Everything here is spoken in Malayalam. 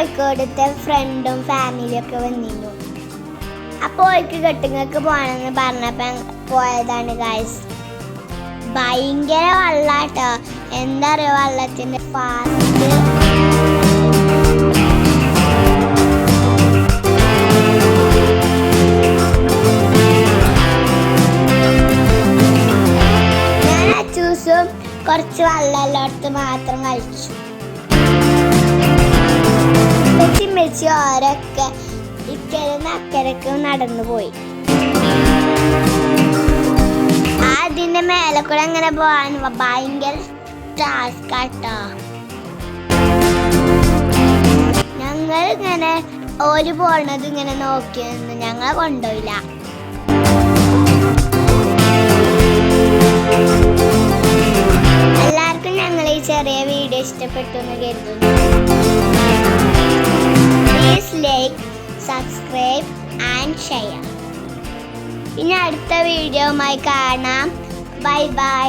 കോഴിക്കോടത്തെ ഫ്രണ്ടും ഫാമിലിയും ഒക്കെ വന്നിരുന്നു. അപ്പോൾ ഓൾക്ക് കെട്ടുങ്ങൾക്ക് പോകണമെന്ന് പറഞ്ഞപ്പോൾ പോയതാണ് ഗായ്സ് ഭയങ്കര വെള്ളാട്ടോ. എന്താ പറയുക വെള്ളത്തിന്റെ ഫാസ്റ്റ് കുറച്ച് വെള്ളമെല്ലായിടത്ത് മാത്രം കളിച്ചു ഓരൊക്കെ ഇക്കരന്ന് അക്കരക്ക് നടന്നു പോയി അതിന്റെ മേലെ കൂടെ അങ്ങനെ പോവാൻ ഭയങ്കര ടാസ്ക് ആട്ടോ. ഞങ്ങൾ ഇങ്ങനെ ഓര് പോണത് ഇങ്ങനെ നോക്കി ഞങ്ങളെ കൊണ്ടുപോയില്ല എല്ലാവർക്കും ഞങ്ങൾ ഈ ചെറിയ വീഡിയോ ഇഷ്ടപ്പെട്ടു എന്ന് കരുതുന്നു. Subscribe and share. ഇനി അടുത്ത വീഡിയോയുമായി കാണാം. Bye bye.